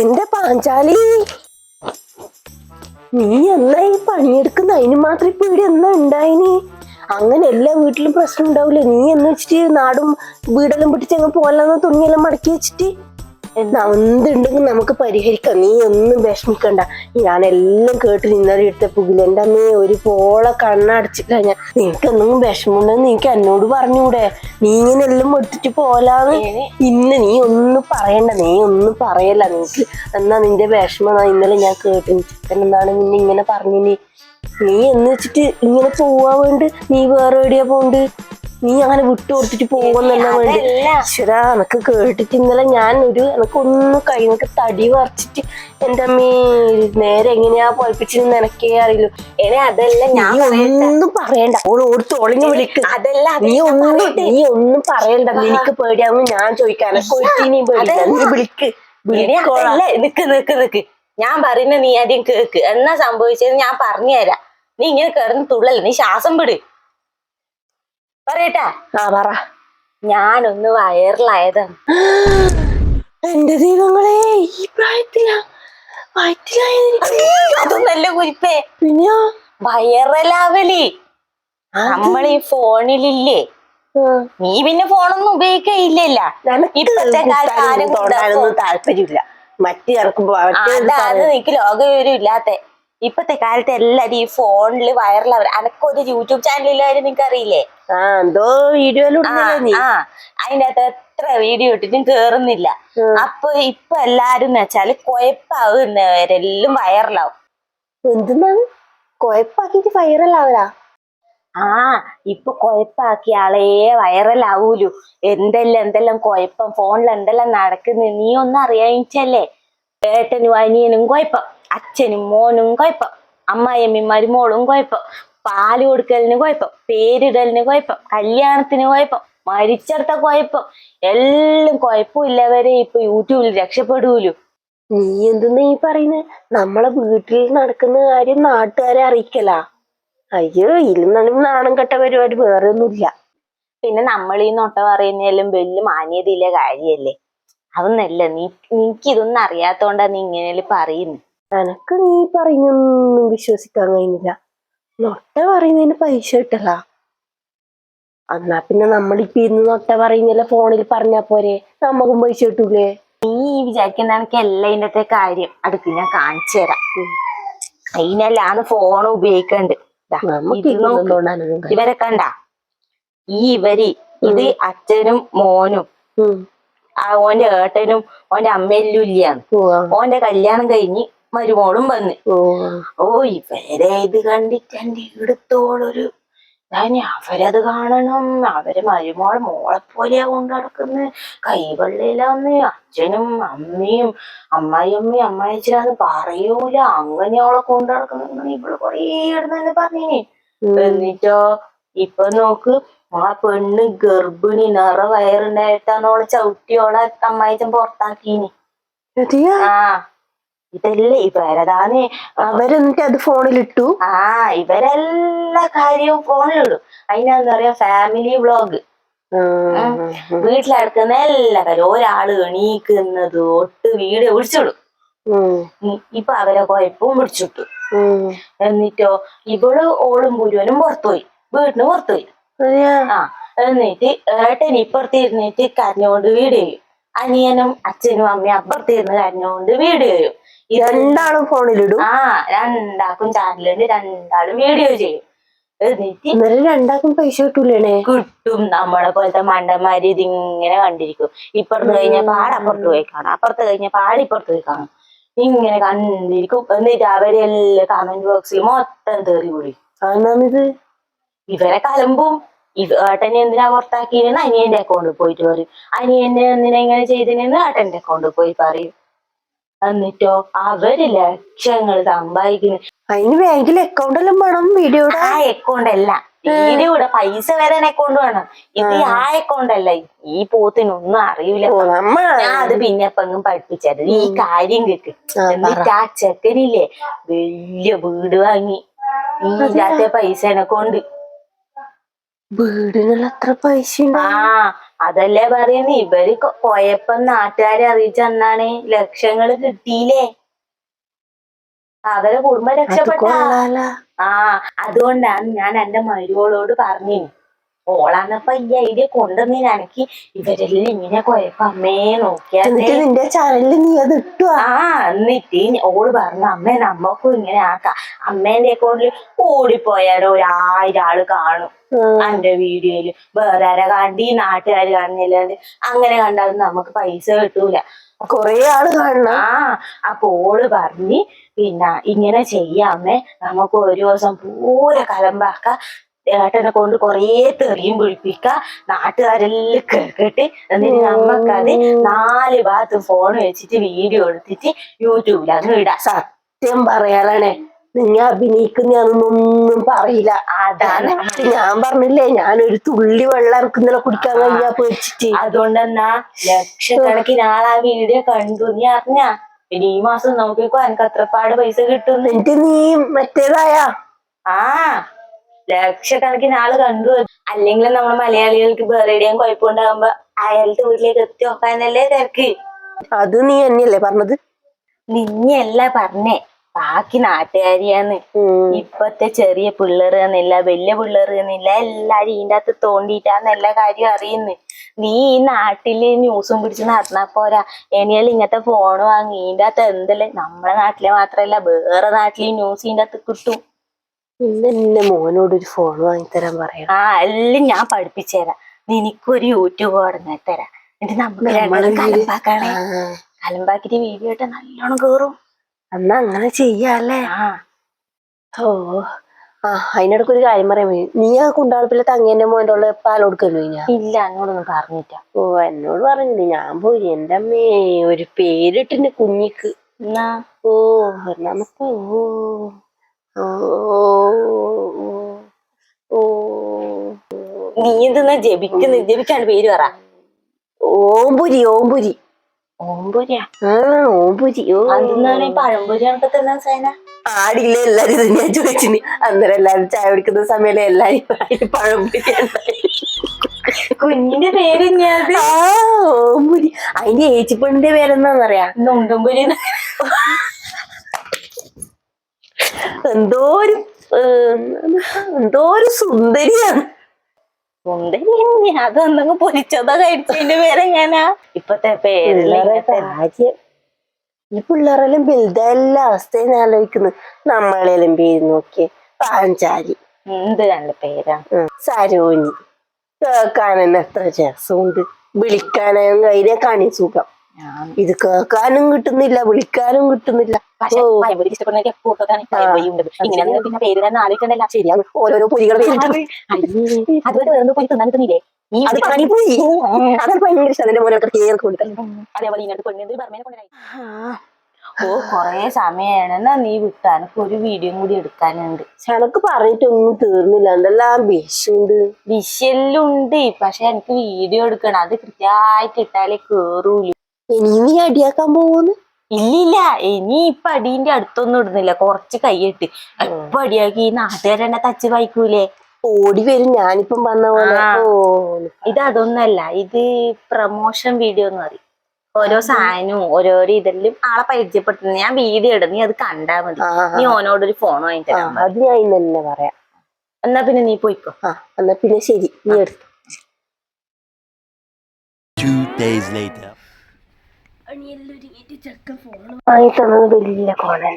എന്റെ പാഞ്ചാലി. നീ എന്നാ ഈ പണിയെടുക്കുന്ന? അതിന് മാത്രം ഇപ്പൊ ഇവിടെ എന്നാ ഉണ്ടായിനി? അങ്ങനെ എല്ലാ വീട്ടിലും പ്രശ്നം ഉണ്ടാവില്ല നീ എന്ന് വെച്ചിട്ട് നാടും വീടെല്ലാം പിടിച്ച് അങ്ങ് പോലെന്ന് തുണിയെല്ലാം മടക്കി വെച്ചിട്ട്? എന്തുണ്ടെങ്കിൽ നമുക്ക് പരിഹരിക്കാം. നീ ഒന്നും വിഷമിക്കണ്ട. ഞാനെല്ലാം കേട്ട് നിന്നറി എടുത്ത പുകിൽ. എന്റെ അമ്മേ ഒരു പോള കണ്ണടച്ചില്ല ഞാൻ നിനക്ക് എന്തെങ്കിലും വിഷമമുണ്ടെന്ന് നിനക്ക് എന്നോട് പറഞ്ഞൂടെ നീ ഇങ്ങനെ എല്ലാം എടുത്തിട്ട് പോലാന്ന്. ഇന്ന് നീ ഒന്നും പറയണ്ട. നീ ഒന്നും പറയല്ല നിനക്ക്. എന്നാ നിന്റെ വിഷമം ഇന്നലെ ഞാൻ കേട്ടു ചിക്കൻ എന്താണ് നിന്നെ ഇങ്ങനെ പറഞ്ഞു നീ? നീ എന്ന് വെച്ചിട്ട് ഇങ്ങനെ പോവാ വേണ്ട. നീ വേറെ എവിടെയാ പോണ്ട്? നീ അങ്ങനെ വിട്ടു കൊടുത്തിട്ട് പോകുന്നല്ല വേണ്ടി. ഈശ്വരാ എനക്ക് കേട്ടിട്ട് ഇന്നലെ ഞാൻ ഒരു എനക്കൊന്ന് കൈ നിനക്ക് തടി വറച്ചിട്ട് എന്റെ അമ്മീ നേരെ എങ്ങനെയാ പൊൽപ്പിച്ചിരുന്ന് എനക്കേ അറിയില്ല. എന്നെ അതല്ല ഞാൻ ഒന്നും പറയണ്ട. ഓൾ ഓടുത്ത് ഒളിഞ്ഞു വിളിക്ക്. അതല്ല നീ ഒന്നും നീ ഒന്നും പറയണ്ട. നിനക്ക് പേടിയാവുമ്പോ ഞാൻ ചോദിക്കാൻ നീ നീ വിളിക്ക്. നിക്ക് നിക്ക് നിക്ക്. ഞാൻ പറയുന്ന നീ ആദ്യം കേക്ക്. എന്നാ സംഭവിച്ചത് ഞാൻ പറഞ്ഞു പറഞ്ഞുതരാം. നീ ഇങ്ങനെ കിടന്ന് തുള്ളല്ല നീ ശ്വാസം വിട് പറയട്ടാ. ആ പറ. ഞാനൊന്ന് വയറിലായത്. എന്റെ ദൈവങ്ങളെ ഈ പ്രായത്തിലാ. അതൊന്നല്ല കുരിപ്പേ. പിന്നെയോ? വയറലാവലി. നമ്മൾ ഈ ഫോണിലില്ലേ? നീ പിന്നെ ഫോണൊന്നും ഉപയോഗിക്കയില്ലല്ല. ഇപ്പത്തെ കാലത്ത് ആരും തോണ്ടാനൊന്നും താല്പര്യമില്ല. മറ്റേ അതാണ് നിനക്ക് ലോകവിവരം ഇല്ലാത്ത. ഇപ്പത്തെ കാലത്ത് എല്ലാരും ഈ ഫോണിൽ വൈറലാവർ അനക്കൊരു യൂട്യൂബ് ചാനലില്ലാരും നിനക്ക് അറിയില്ലേ ആ എന്തോ വീഡിയോയിലും ആ അതിന്റെ അകത്ത് എത്ര വീഡിയോ ഇട്ടിട്ടും കേറുന്നില്ല. അപ്പൊ ഇപ്പൊ എല്ലാരും എന്ന് വെച്ചാൽ കൊയപ്പാവുന്നവരെല്ലാം വൈറലാവും. എന്തെന്നാണ്? കൊയപ്പാക്കിട്ട് വൈറലാവലാ? ആ ഇപ്പൊ കൊയപ്പാക്കി ആളേ വൈറലാവൂലു. എന്തെല്ലാം എന്തെല്ലാം കൊയപ്പം ഫോണിൽ എന്തെല്ലാം നടക്കുന്നു നീ ഒന്നും അറിയാച്ചല്ലേ ഏട്ടനും അനിയനും കുഴപ്പം അച്ഛനും മോനും കുഴപ്പം. അമ്മായിയമ്മയും മരുമോളും കുഴപ്പം. പാൽ കൊടുക്കലിന് കുഴപ്പം. പേരിടലിന് കുഴപ്പം. കല്യാണത്തിന് കുഴപ്പം. മരിച്ചെടുത്ത കുഴപ്പം. എല്ലാം കുഴപ്പമില്ലവരെ ഇപ്പൊ യൂട്യൂബിൽ രക്ഷപ്പെടൂലു. നീ എന്തെന്ന് ഈ പറയുന്നത് നമ്മളെ വീട്ടിൽ നടക്കുന്ന കാര്യം നാട്ടുകാരെ അറിയിക്കല. അയ്യോ ഇരുന്നാലും നാണം കെട്ട പരിപാടി വേറെ ഒന്നുമില്ല പിന്നെ നമ്മൾ ഈ നൊട്ട പറയുന്നതിലും വലിയ മാന്യതയില്ല കാര്യല്ലേ അതൊന്നല്ല നീ നിനക്ക് ഇതൊന്നും അറിയാത്തോണ്ടാ നീ ഇങ്ങനെ പറയുന്നു. എനക്ക് നീ പറയുന്നൊന്നും വിശ്വസിക്കാൻ കഴിയുന്നില്ല. നൊട്ട പറയുന്നതിന് പൈസ കിട്ടല. എന്നാ പിന്നെ നമ്മളിപ്പോ ഇന്ന് നൊട്ട പറയുന്നില്ല ഫോണിൽ പറഞ്ഞാ പോരെ. നമ്മക്കും പൈസ കിട്ടൂലേ? നീ വിചാരിക്കുന്ന എനിക്ക് എല്ലാം ഇതിന്റെ കാര്യം. അടുത്ത് ഞാൻ കാണിച്ചു തരാം. അതിനെല്ലാം ഫോൺ ഉപയോഗിക്കണ്ട്. ഇവരെ കണ്ട? ഈ ഇവർ ഇത് അച്ഛനും മോനും. ഓന്റെ ഏട്ടനും ഓന്റെ അമ്മയെല്ലും ഇല്ലാന്ന് ഓന്റെ കല്യാണം കഴിഞ്ഞ് മരുമോളും വന്ന്. ഓ. ഇവരെ ഇത് കണ്ടിട്ട് എന്റെ ഇവിടുത്തോളൊരു ഞാൻ അവരത് കാണണം. അവർ മരുമോളെ മോളെ പോലെയാ കൊണ്ട് നടക്കുന്നത് കൈവെള്ളിലാന്ന് അച്ഛനും അമ്മയും അമ്മായിയമ്മയും അമ്മായിച്ചനാന്ന് പറയൂല. അങ്ങനെ അവളെ കൊണ്ട് നടക്കുന്ന ഇവൾ കൊറേ ഇടുന്നല്ലേ പറഞ്ഞേ. എന്നിട്ടോ ഇപ്പൊ നോക്ക് ആ പെണ്ണ് ഗർഭിണി നിറ വയറുണ്ടായിട്ടാണ് ഓളെ ചവിട്ടിയോളെ അമ്മായിച്ചൻ പുറത്താക്കീനി. ആ. ഇതല്ലേ ഇവരതാണ് അവരെന്നിട്ട് അത് ഫോണിലിട്ടു? ആ ഇവരെല്ലാ കാര്യവും ഫോണിലിടും അതിനാന്ന് പറയാ ഫാമിലി വ്ളോഗ് വീട്ടിൽ വീട്ടിലടക്കുന്ന എല്ലാ കാര്യം ഒരാൾ എണീക്കുന്നത് ഒട്ട് വീഡിയോ പിടിച്ചിടും ഇപ്പൊ അവരെ കുഴപ്പവും പിടിച്ചിട്ടു. എന്നിട്ടോ ഇവൾ ഓളും മുഴുവനും പുറത്തുപോയി. വീട്ടിന് പുറത്തുപോയി? ആ എന്നിട്ട് ഏട്ടൻ ഇപ്പുറത്തിരുന്നിട്ട് കരഞ്ഞോണ്ട് വീഡിയോ ചെയ്യും. അനിയനും അച്ഛനും അമ്മയും അപ്പുറത്തിരുന്ന് കരഞ്ഞോണ്ട് വീട് ചെയ്യും. ഇത് രണ്ടാളും ഫോണിലിടും. ആ രണ്ടാക്കും ചാനലുണ്ട് രണ്ടാളും വീഡിയോ ചെയ്യും. അന്നേരം രണ്ടാക്കും പൈസ കിട്ടൂലേ കിട്ടും. നമ്മളെ പോലത്തെ മണ്ടന്മാര് ഇതിങ്ങനെ കണ്ടിരിക്കും. ഇപ്പുറത്ത് കഴിഞ്ഞ പാട് അപ്പുറത്ത് പോയി കാണാം. അപ്പുറത്ത് കഴിഞ്ഞ പാട് ഇപ്പുറത്ത് പോയി കാണാം. ഇങ്ങനെ കണ്ടിരിക്കും. എന്നിട്ട് അവരെല്ലാം കമന്റ് ബോക്സിൽ മൊത്തം തെറി കൂടി അതാണിത് ഇവരെ കലമ്പും ഏട്ടനെ എന്തിനാ പുറത്താക്കിയെന്ന് അനിയന്റെ അക്കൗണ്ടിൽ പോയിട്ട് പറയും. അനിയനെ എന്തിനാ ഇങ്ങനെ ചെയ്തതിനെന്ന് ഏട്ടന്റെ അക്കൗണ്ടിൽ പോയി പറയും. എന്നിട്ടോ അവർ ലക്ഷങ്ങൾ സമ്പാദിക്കുന്നു. അതിന് ബാങ്കിൽ അക്കൗണ്ട് എല്ലാം വേണം വീഡിയോയുടെ ആ അക്കൗണ്ട് അല്ല. വീഡിയോടെ പൈസ വരാൻ അക്കൗണ്ട് വേണം. ഇത് ആ. അക്കൗണ്ട് അല്ല. ഈ പോത്തിനൊന്നും അറിയില്ല. ഞാൻ അത് പിന്നെ പെങ്ങും പഠിപ്പിച്ചത് ഈ കാര്യം കേക്ക്. എന്നിട്ട് ആ ചെക്കനില്ലേ വലിയ വീട് വാങ്ങി. ഈ ഇല്ലാത്ത പൈസ കൊണ്ട് എത്ര പൈസ ആ അതല്ലേ പറയുന്നത് ഇവർ പോയപ്പം നാട്ടുകാരെ അറിയിച്ചെന്നാണ് ലക്ഷങ്ങൾ കിട്ടിയില്ലേ? അവരെ കുടുംബം രക്ഷപ്പെട്ട. ആ അതുകൊണ്ടാണ് ഞാൻ എന്റെ മരുവോളോട് പറഞ്ഞു ഓളാന്നപ്പ ഈ ഐഡിയ കൊണ്ടുവന്ന് എനിക്ക് ഇവരെല്ലാം ഇങ്ങനെ കുഴപ്പം? അമ്മേ നോക്കിയാ എന്നിട്ട് നിന്റെ ചാനലിൽ നീ അത് ഇട്ടു? ആ എന്നിട്ട് ഓൾ പറഞ്ഞു അമ്മ നമ്മക്കും ഇങ്ങനെ ആക്കാം. അമ്മേന്റെ അക്കൗണ്ടിൽ ഓടിപ്പോയാലോ ഒരായിരം ആൾ കാണും എന്റെ വീഡിയോയിൽ വേറെ ആരാ കണ്ടി നാട്ടുകാര് കാണുന്നില്ലാണ്ട് അങ്ങനെ കണ്ടാലും നമുക്ക് പൈസ കിട്ടൂല. കൊറേ ആൾ കാണണം. ആ അപ്പൊ ഓൾ പറഞ്ഞ് പിന്നെ ഇങ്ങനെ ചെയ്യാമേ നമുക്ക് ഒരു ദിവസം പൂര കലമ്പാക്ക. ഏട്ടനെ കൊണ്ട് കൊറേ തെറിയും പിടിപ്പിക്ക നാട്ടുകാരെല്ലാം കേൾക്കട്ടെ എന്നിട്ട് നമ്മക്കത് നാല് ഭാഗത്ത് ഫോൺ വെച്ചിട്ട് വീഡിയോ എടുത്തിട്ട് യൂട്യൂബിൽ അങ്ങ് ഇടാം. സത്യം പറയാനാണേ. നീ അഭിനയിക്കുന്നൊന്നും പറയില്ല. അതാണ്. ഞാൻ പറഞ്ഞില്ലേ ഞാനൊരു തുള്ളി വെള്ളം ഇറക്കുന്നില്ല കുടിക്കാൻ കഴിഞ്ഞാ പേടിച്ചിട്ട്. അതുകൊണ്ടെന്നാ ലക്ഷക്കണക്കിന് ആളാ വീഡിയോ കണ്ടു നീ അറിഞ്ഞ? ഇനി ഈ മാസം നോക്കിക്കോ എനിക്ക് അത്രപ്പാട് പൈസ കിട്ടും. എന്നിട്ട് നീ മറ്റേതായ? ആ. ലക്ഷക്കണക്കിന് ആൾ കണ്ടു. അല്ലെങ്കിൽ നമ്മൾ മലയാളികൾക്ക് വേറെ എവിടെയും കുഴപ്പമുണ്ടാകുമ്പോ അയാളുടെ വീട്ടിലേക്ക് എത്തി നോക്കാനല്ലേ തിരക്ക്. അത് നീ തന്നെയല്ലേ പറഞ്ഞത്? നിന്നെയല്ല പറഞ്ഞേ. ബാക്കി നാട്ടുകാരിയാന്ന്. ഇപ്പത്തെ ചെറിയ പിള്ളേർ എന്നില്ല വലിയ പിള്ളേർ എന്നില്ല എല്ലാരും ഇതിന്റെ അകത്ത് തോണ്ടിട്ടാന്ന് എല്ലാ കാര്യം അറിയുന്നു. നീ ഈ നാട്ടിൽ ന്യൂസും പിടിച്ച് നടന്നാ പോരാ. ഇനിയാലും ഇങ്ങനത്തെ ഫോൺ വാങ്ങി ഇതിന്റെ അകത്ത് എന്തല്ലേ? നമ്മളെ നാട്ടിലെ മാത്രല്ല വേറെ നാട്ടിലെ ന്യൂസ് ഇതിന്റെ അകത്ത് കിട്ടും. ഇന്ന് എന്റെ മോനോട് ഒരു ഫോൺ വാങ്ങിത്തരാൻ പറയാം ആ എല്ലാം ഞാൻ പഠിപ്പിച്ചുതരാം നിനക്കൊരു യൂട്യൂബ് തുടങ്ങി തരാം. എന്നിട്ട് നമുക്ക് നമ്മൾ രണ്ടും വീട്- കലമ്പാക്കാണേ. ആ, കലമ്പാക്കിട്ട് വീഡിയോ ഇട്ട് നല്ലോണം കേറും. എന്നാ അങ്ങനെ ചെയ്യാല്ലേ? ആ. ഓ. ആ അതിനിടക്ക് ഒരു കാര്യം പറയാൻ വേണ്ടി നീ ആ കുണ്ടാളപ്പിലെ തങ്ങേന്റെ മോന്റെ ഉള്ള പാൽ കൊടുക്കല്ലോ ഞാൻ ഇല്ല എന്നോടൊന്നും പറഞ്ഞിട്ട ഓ എന്നോട് പറഞ്ഞില്ല? ഞാൻ പോയി. എന്റെ അമ്മേ ഒരു പേരിട്ടിന്റെ കുഞ്ഞിക്ക്. എന്നാ? ഓ ഓ ഓ ഓ, ഓ നീ എന്തെന്നാ ജപിക്കുന്നു ജപിക്കാണ്ട് പേര് പറ. ഓമ്പുരി ഓമ്പുരി. ഓമ്പൂരിയാ? ആ ഓമ്പുരി. ഓ. അതെന്നാണ് ഈ പഴംപൊരി കണക്കെ തന്നെ സൈന? ആടില്ല എല്ലാരും ഞാൻ ചോദിച്ചിന്. അന്നേരം എല്ലാരും ചായ കുടിക്കുന്ന സമയത്ത് എല്ലാരും പഴംപുരി കുഞ്ഞിന്റെ പേര് ഓമ്പുരി. അതിന്റെ ഏച്ചിപ്പെണ്ണിന്റെ പേരെന്താന്നറിയാ? നൊണ്ടുംപൊരി എന്തോ ഒരു എന്തോ ഒരു സുന്ദരിയാണ്. സുന്ദരി അതൊന്നങ്ങ് പൊരിച്ചതാ കഴിച്ചതിന്റെ പേരെങ്ങനാ ഇപ്പത്തെ പേരിൽ പിള്ളേരെ കാര്യം ഈ പിള്ളേരെല്ലാം വലുതെല്ലാം അവസ്ഥയും ആലോചിക്കുന്നു. നമ്മളെല്ലാം പേര് നോക്കി പാഞ്ചാരി എന്ത് നല്ല പേരാ. സരോനി. കേൾക്കാനെന്ന് എത്ര രസമുണ്ട്. വിളിക്കാനും കയ്യിലെ കണി സുഖം. ഞാൻ ഇത് കേൾക്കാനും കിട്ടുന്നില്ല വിളിക്കാനും കിട്ടുന്നില്ല. ഓ. ശരിയാണ്. ഓരോരോ കേറി ഓ സമയാണ്. നീ വിട്ടാൻ ഒരു വീഡിയോ കൂടി എടുക്കാനുണ്ട്. എനക്ക് പറഞ്ഞിട്ടൊന്നും തീർന്നില്ല. എന്തെല്ലാം വിഷുണ്ട്? ഉണ്ട് പക്ഷെ എനിക്ക് വീഡിയോ എടുക്കണം. അത് കൃത്യമായിട്ട് ഇട്ടാലേ കേറൂല. നീ അടിയാക്കാൻ പോകുന്നു ഇല്ലില്ല ഇനി ഇപ്പൊ അടീന്റെ അടുത്തൊന്നും ഇടുന്നില്ല. കുറച്ച് കൈയിട്ട്. ഇപ്പൊ അടിയാക്കി ഈ നാട്ടുകാരെന്നെ തച്ച് വായിക്കൂലേ? ഓടി വരും. ഞാനിപ്പം വന്ന പോലെ. ഓ ഇത് അതൊന്നല്ല. ഇത് പ്രമോഷൻ വീഡിയോ എന്ന് പറയും. ഓരോ സാധനവും ഓരോരോ ഇതെല്ലാം ആളെ പരിചയപ്പെടുത്തുന്നു ഞാൻ വീഡിയോ ഇടും. നീ അത് കണ്ടാ മതി. നീ ഓനോടൊരു ഫോൺ വാങ്ങി പറയാ അത് ഞാൻ ഇന്ന് തന്നെ പറയാം. എന്നാ പിന്നെ നീ പോയിക്കോ. ആ എന്നാ പിന്നെ ശരി. നീ എടുത്തു. Two days later. വാങ്ങി തന്നത് വലിയ കോണൻ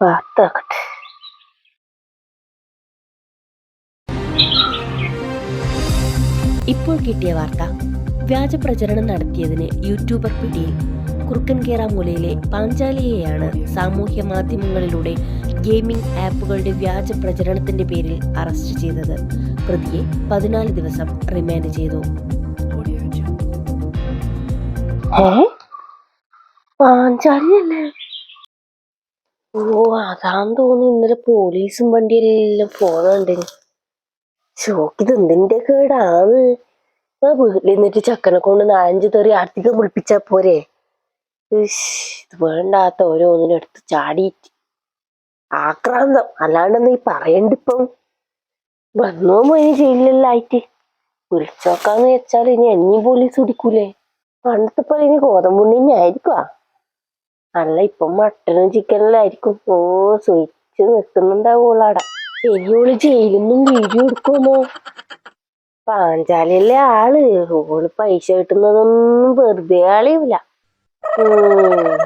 വാർത്താക്കട്ടെ. ഇപ്പോൾ കിട്ടിയ വാർത്ത. വ്യാജ പ്രചരണം നടത്തിയതിന് യൂട്യൂബർ പിടിയിൽ. കുറുക്കൻകേറ മൂലയിലെ പാഞ്ചാലിയെയാണ് സാമൂഹ്യ മാധ്യമങ്ങളിലൂടെ ഗെയിമിംഗ് ആപ്പുകളുടെ വ്യാജ പ്രചരണത്തിന്റെ പേരിൽ അറസ്റ്റ് ചെയ്തത്. പ്രതിയെ പതിനാല് ദിവസം റിമാൻഡ് ചെയ്തു. ഏ? ഓ അതാന്ന് തോന്നി ഇന്നലെ പോലീസും വണ്ടിയെല്ലാം പോകുന്നുണ്ട് ഷോക്കിത് എന്തിന്റെ കേടാണ് ആ വീട്ടിൽ നിന്നിട്ട് ചക്കനെ കൊണ്ട് നാലഞ്ച് തെറി അധികം വിളിപ്പിച്ചാ പോരെ. ഇത് വേണ്ടാത്ത ഓരോന്നിനും എടുത്ത് ചാടിയിട്ട്. ആക്രാന്തം. അല്ലാണ്ട് നീ പറയണ്ടിപ്പം. വന്നോ പോയി ജയിലിലായിട്ട് വിളിച്ചോക്കാന്ന് വെച്ചാൽ ഇനി എന്നീ പോലീസ് പിടിക്കൂലേ? പണ്ടത്തെ പോലെ ഇനി ഗോതമ്പുണ്ണിന്നെ ആയിരിക്കുവാ. അല്ല ഇപ്പൊ മട്ടനും ആയിരിക്കും ഓ സുയിച്ച് നിൽക്കുന്നുണ്ടാവോളാടാ ഇനിയോൾ ജയിലൊന്നും വീഡിയോ എടുക്കുമോ പാഞ്ചാലിയല്ലേ ആൾ? ഓൾ പൈസ കിട്ടുന്നതൊന്നും വെറുതെ ആളിയൂല ഉം.